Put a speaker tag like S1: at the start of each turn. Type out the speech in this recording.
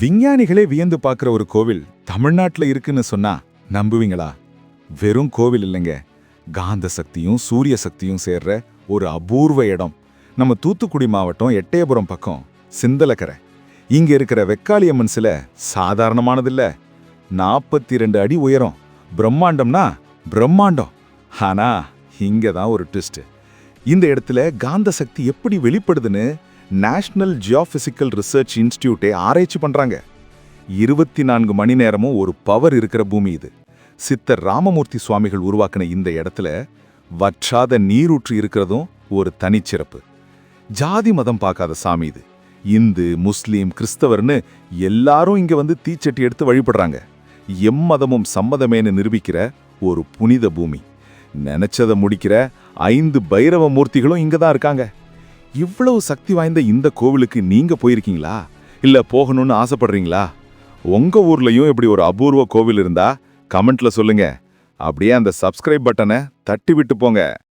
S1: விஞ்ஞானிகளே வியந்து பார்க்குற ஒரு கோவில் தமிழ்நாட்டில் இருக்குன்னு சொன்னா நம்புவீங்களா? வெறும் கோவில் இல்லைங்க. காந்த சக்தியும் சூரிய சக்தியும் சேர்ற ஒரு அபூர்வ இடம். நம்ம தூத்துக்குடி மாவட்டம் எட்டயபுரம் பக்கம் சிந்தலக்கரை. இங்க இருக்கிற வெக்காளியம்மன் சிலை சாதாரணமானதில்ல. நாற்பத்தி ரெண்டு அடி உயரம். பிரம்மாண்டம்னா பிரம்மாண்டம். ஆனா இங்க தான் ஒரு ட்விஸ்ட் இந்த இடத்துல காந்த சக்தி எப்படி வெளிப்படுதுன்னு நேஷனல் ஜியோபிசிக்கல் ரிசர்ச் இன்ஸ்டியூட்டே ஆராய்ச்சி பண்ணுறாங்க இருபத்தி நான்கு மணி நேரமும் ஒரு பவர் இருக்கிற பூமி இது. சித்தர் ராமமூர்த்தி சுவாமிகள் உருவாக்கின இந்த இடத்துல வற்றாத நீரூற்று இருக்கிறதும் ஒரு தனிச்சிறப்பு. ஜாதி மதம் பார்க்காத சாமி இது. இந்து முஸ்லீம் கிறிஸ்தவர்னு எல்லாரும் இங்கே வந்து தீச்சட்டி எடுத்து வழிபடுறாங்க. எம்மதமும் சம்மதமேன்னு நிரூபிக்கிற ஒரு புனித பூமி. நினைச்சதை முடிக்கிற ஐந்து பைரவ மூர்த்திகளும் இங்கே தான் இருக்காங்க. இவ்வளவு சக்தி வாய்ந்த இந்த கோவிலுக்கு நீங்க போயிருக்கீங்களா? இல்ல போகணும்னு ஆசைப்படுறீங்களா? உங்க ஊர்லயும் இப்படி ஒரு அபூர்வ கோவில் இருந்தா கமெண்ட்ல சொல்லுங்க. அப்படியே அந்த சப்ஸ்கிரைப் பட்டனை தட்டி விட்டு போங்க.